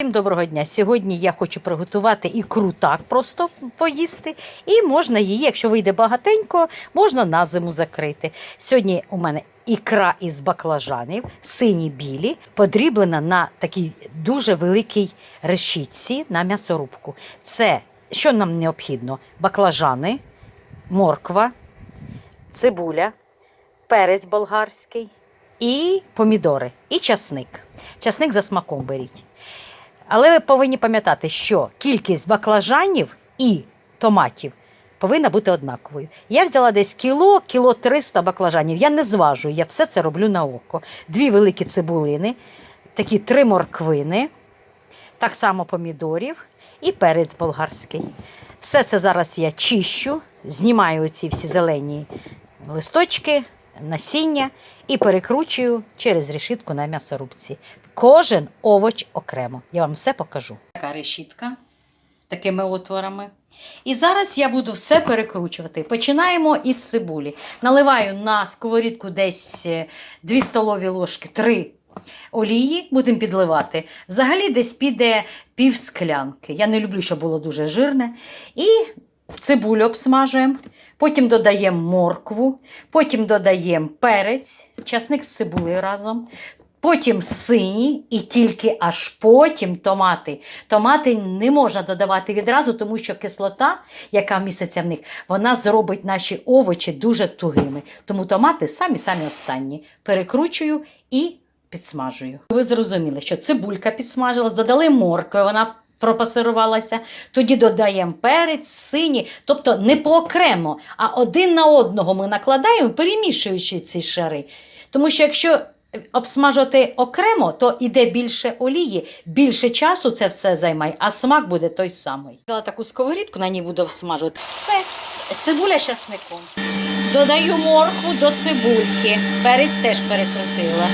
Всім доброго дня. Сьогодні я хочу приготувати ікру так просто поїсти. І можна її, якщо вийде багатенько, можна на зиму закрити. Сьогодні у мене ікра із баклажанів, сині білі, подріблена на такій дуже великій решітці на м'ясорубку. Це що нам необхідно? Баклажани, морква, цибуля, перець болгарський і помідори, і часник. Часник за смаком беріть. Але ви повинні пам'ятати, що кількість баклажанів і томатів повинна бути однаковою. Я взяла десь кіло, кіло 300 баклажанів. Я не зважую, я все це роблю на око. Дві великі цибулини, такі три морквини, так само помідорів і перець болгарський. Все це зараз я чищу, знімаю ці всі зелені листочки, насіння і перекручую через решітку на м'ясорубці. Кожен овоч окремо. Я вам все покажу. Така решітка з такими отворами. І зараз я буду все перекручувати. Починаємо із цибулі. Наливаю на сковорідку десь 2 столові ложки, 3 олії, будемо підливати. Взагалі десь піде пів склянки. Я не люблю, щоб було дуже жирне. І цибулю обсмажуємо. Потім додаємо моркву, потім додаємо перець, часник з цибулею разом. Потім сині і тільки аж потім томати. Томати не можна додавати відразу, тому що кислота, яка міститься в них, вона зробить наші овочі дуже тугими. Тому томати самі-самі останні. Перекручую і підсмажую. Ви зрозуміли, що цибулька підсмажилась, додали моркви, вона пропасирувалася. Тоді додаємо перець, сині, тобто не поокремо, а один на одного ми накладаємо, перемішуючи ці шари. Тому що якщо обсмажувати окремо, то йде більше олії, більше часу це все займає, а смак буде той самий. Взяла таку сковорідку, на ній буду обсмажувати. Все, цибуля з часником. Додаю моркву до цибульки. Перець теж перекрутила.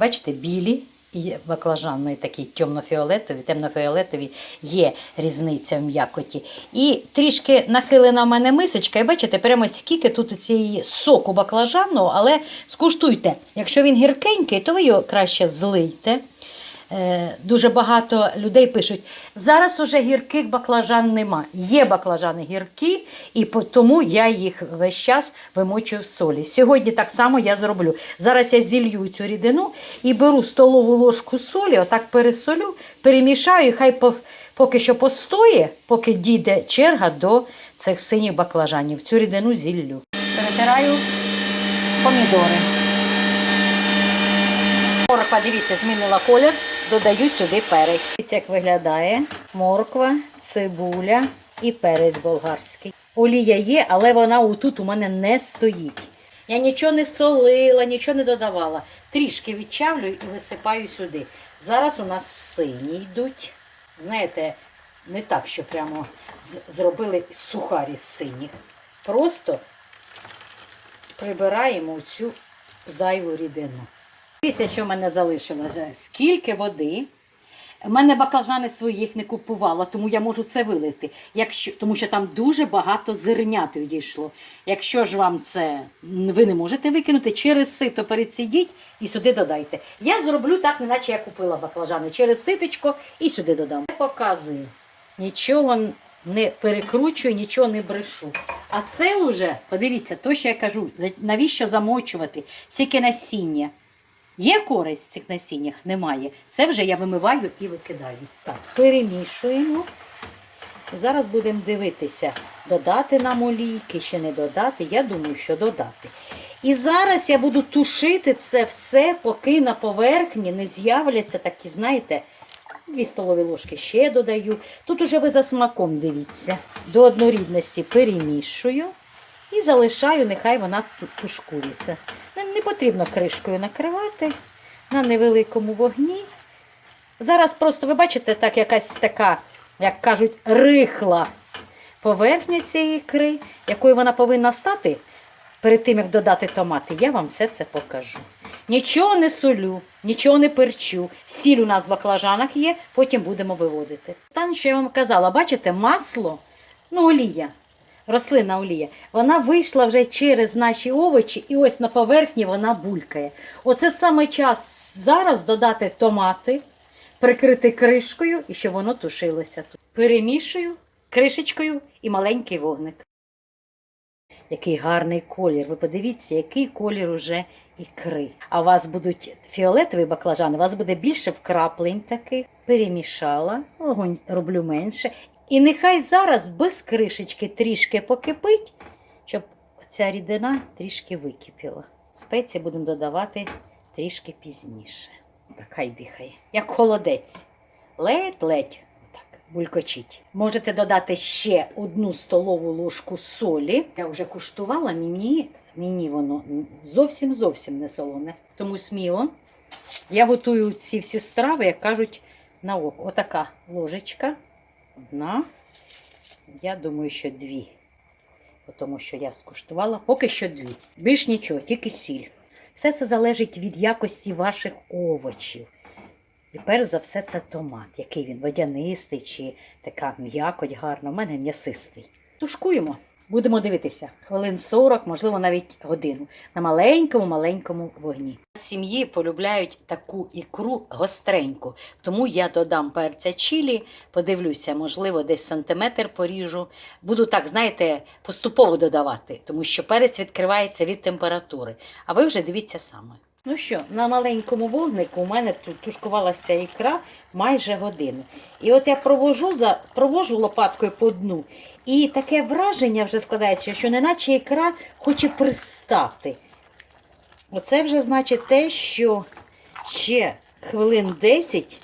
Бачите, білі і баклажани такі темно-фіолетові, темно-фіолетові є різниця в м'якоті. І трішки нахилена в мене мисочка, і бачите, прямо скільки тут цієї соку баклажану, але скуштуйте, якщо він гіркенький, то ви його краще злийте. Е, Дуже багато людей пишуть, зараз уже гірких баклажан нема. Є баклажани гіркі, і тому я їх весь час вимочую в солі. Сьогодні так само я зроблю. Зараз я зілью цю рідину і беру столову ложку солі, отак пересолю, перемішаю, і хай по- поки що постоє, поки дійде черга до цих синіх баклажанів. Цю рідину зіллю. Перетираю помідори. Морква, дивіться, змінила колір, додаю сюди перець. Дивіться, як виглядає морква, цибуля і перець болгарський. Олія є, але вона отут у мене не стоїть. Я нічого не солила, нічого не додавала. Трішки відчавлю і висипаю сюди. Зараз у нас сині йдуть. Знаєте, не так, що прямо зробили сухарі з синіх. Просто прибираємо цю зайву рідину. Дивіться, що в мене залишилося. Скільки води. У мене баклажани своїх не купувала, тому я можу це вилити. Якщо, тому що там дуже багато зернят відійшло. Якщо ж вам це ви не можете викинути, через сито перецідіть і сюди додайте. Я зроблю так, неначе я купила баклажани. Через ситочко і сюди додам. Я показую. Нічого не перекручую, нічого не брешу. А це вже, подивіться, то, що я кажу, навіщо замочувати? Скільки насіння. Є користь в цих насіннях? Немає. Це вже я вимиваю і викидаю. Так, перемішуємо. Зараз будемо дивитися, додати нам олійки чи не додати. Я думаю, що додати. І зараз я буду тушити це все, поки на поверхні не з'являться такі, знаєте, дві столові ложки ще додаю. Тут уже ви за смаком дивіться. До однорідності перемішую і залишаю, нехай вона тушкується. Не- потрібно кришкою накривати на невеликому вогні. Зараз просто, ви бачите, так якась така, як кажуть, рихла поверхня цієї ікри, якою вона повинна стати перед тим, як додати томати, я вам все це покажу. Нічого не солю, нічого не перчу. Сіль у нас в баклажанах є, потім будемо виводити. Стан, що я вам казала, бачите, масло, ну олія, рослинна олія, вона вийшла вже через наші овочі, і ось на поверхні вона булькає. Оце саме час зараз додати томати, прикрити кришкою і щоб воно тушилося. Перемішую кришечкою і маленький вогник. Який гарний колір. Ви подивіться, який колір уже ікри. А у вас будуть фіолетові баклажани, у вас буде більше вкраплень таких. Перемішала, вогонь роблю менше. І нехай зараз без кришечки трішки покипить, щоб ця рідина трішки википіла. Спеції будемо додавати трішки пізніше. Так, хай дихає. Як холодець. Ледь-ледь. Так, булькочить. Можете додати ще одну столову ложку солі. Я вже куштувала, мені, мені воно зовсім зовсім не солоне. Тому сміло. Я готую ці всі страви, як кажуть, на око. Отака ложечка. Одна. Я думаю, що дві. Тому що я скуштувала, поки що дві. Більш нічого, тільки сіль. Все це залежить від якості ваших овочів. І перш за все це томат, який він водянистий чи така м'якоть гарна. У мене м'ясистий. Тушкуємо. Будемо дивитися хвилин 40, можливо, навіть годину на маленькому маленькому вогні. Сім'ї полюбляють таку ікру гостреньку, тому я додам перця чилі, подивлюся, можливо, десь сантиметр поріжу. Буду так, знаєте, поступово додавати, тому що перець відкривається від температури. А ви вже дивіться саме. Ну що, на маленькому вогнику у мене тут тушкувалася ікра майже годину. І от я провожу, за, провожу лопаткою по дну, і таке враження вже складається, що неначе ікра хоче пристати. Оце вже значить те, що ще хвилин 10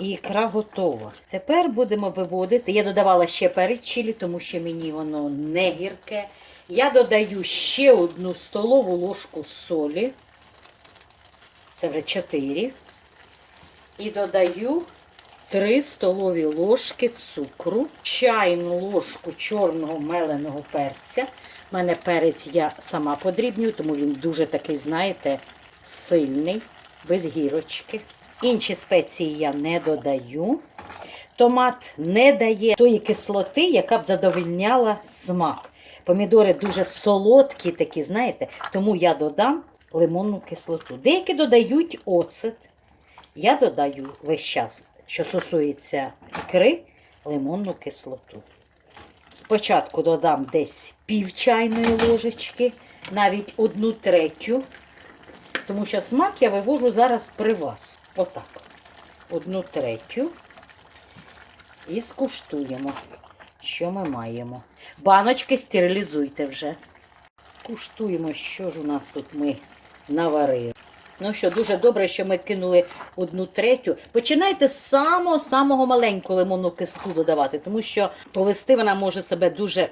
і ікра готова. Тепер будемо виводити. Я додавала ще перець чилі, тому що мені воно не гірке. Я додаю ще одну столову ложку солі. Це вже 4. І додаю 3 столові ложки цукру, чайну ложку чорного меленого перця. У мене перець я сама подрібнюю, тому він дуже такий, знаєте, сильний, без гірочки. Інші спеції я не додаю. Томат не дає тої кислоти, яка б задовольняла смак. Помідори дуже солодкі, такі, знаєте, тому я додам лимонну кислоту. Деякі додають оцет. Я додаю весь час, що стосується ікри, лимонну кислоту. Спочатку додам десь пів чайної ложечки, навіть одну третю, тому що смак я вивожу зараз при вас. Отак. Одну третю. І скуштуємо, що ми маємо. Баночки стерилізуйте вже. Куштуємо, що ж у нас тут ми наварили. Ну що, дуже добре, що ми кинули одну третю. Починайте з самого-самого маленьку лимонну кислоту додавати, тому що повести вона може себе дуже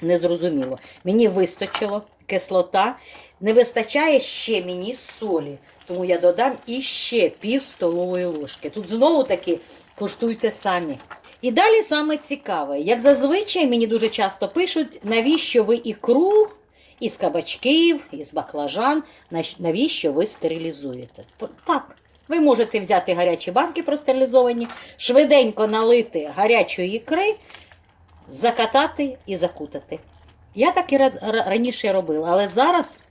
незрозуміло. Мені вистачило кислота, не вистачає ще мені солі, тому я додам іще пів столової ложки. Тут знову таки куштуйте самі. І далі саме цікаве, як зазвичай мені дуже часто пишуть, навіщо ви ікру із кабачків, із баклажан, навіщо ви стерилізуєте? Так, ви можете взяти гарячі банки простерилізовані, швиденько налити гарячої ікри, закатати і закутати. Я так і ра- ра- раніше робила, але зараз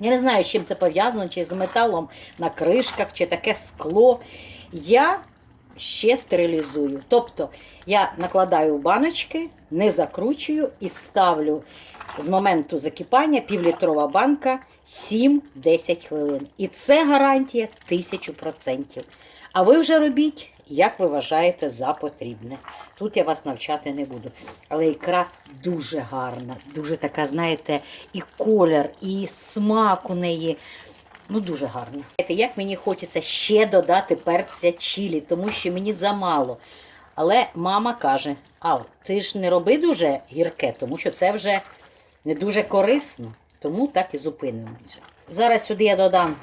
я не знаю, з чим це пов'язано, чи з металом на кришках, чи таке скло. Я ще стерилізую. Тобто я накладаю в баночки, не закручую і ставлю з моменту закипання півлітрова банка 7-10 хвилин. І це гарантія 1000%. А ви вже робіть, як ви вважаєте за потрібне. Тут я вас навчати не буду. Але ікра дуже гарна, дуже така, знаєте, і колір, і смак у неї. Ну, дуже гарно. Знаєте, Як мені хочеться ще додати перця чилі, тому що мені замало. Але мама каже: Ал, ти ж не роби дуже гірке, тому що це вже не дуже корисно. Тому так і зупинимося. Зараз сюди я додам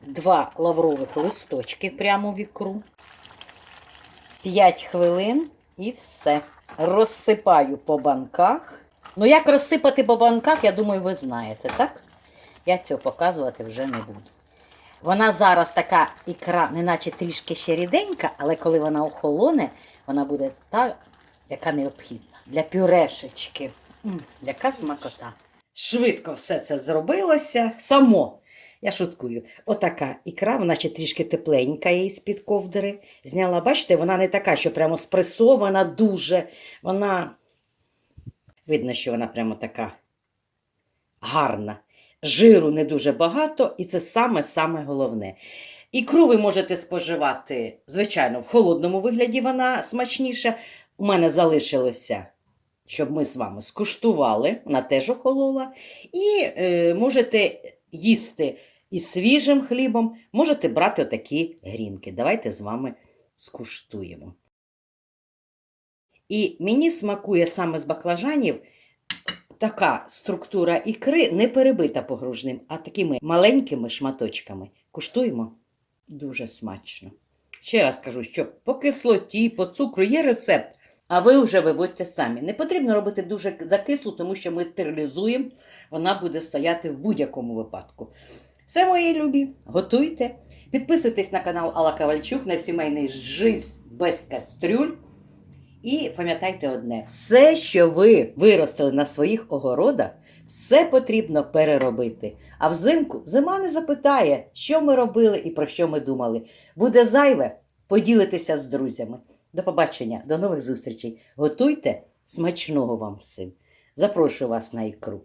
два лаврових листочки прямо в ікру. 5 хвилин і все. Розсипаю по банках. Ну, як розсипати по банках, я думаю, ви знаєте, так? Я цього показувати вже не буду. Вона зараз така ікра, неначе трішки ще ріденька, але коли вона охолоне, вона буде та, яка необхідна. Для пюрешечки. М, яка смакота. Швидко все це зробилося само. Я шуткую. Отака ікра, вона ще трішки тепленька її з-під ковдри. Зняла. Бачите, вона не така, що прямо спресована дуже. Вона видно, що вона прямо така гарна. Жиру не дуже багато, і це саме-саме головне. Ікру ви можете споживати, звичайно, в холодному вигляді вона смачніша. У мене залишилося, щоб ми з вами скуштували, вона теж охолола. І е, можете їсти із свіжим хлібом, можете брати отакі грінки. Давайте з вами скуштуємо. І мені смакує саме з баклажанів така структура ікри не перебита погружним, а такими маленькими шматочками. Куштуємо дуже смачно. Ще раз кажу, що по кислоті, по цукру є рецепт, а ви вже виводьте самі. Не потрібно робити дуже закислу, тому що ми стерилізуємо, вона буде стояти в будь-якому випадку. Все, мої любі, готуйте. Підписуйтесь на канал Алла Ковальчук на сімейний жизнь без кастрюль. І пам'ятайте одне: все, що ви виростили на своїх огородах, все потрібно переробити. А взимку зима не запитає, що ми робили і про що ми думали. Буде зайве, поділитися з друзями. До побачення, до нових зустрічей. Готуйте смачного вам всім. Запрошую вас на ікру.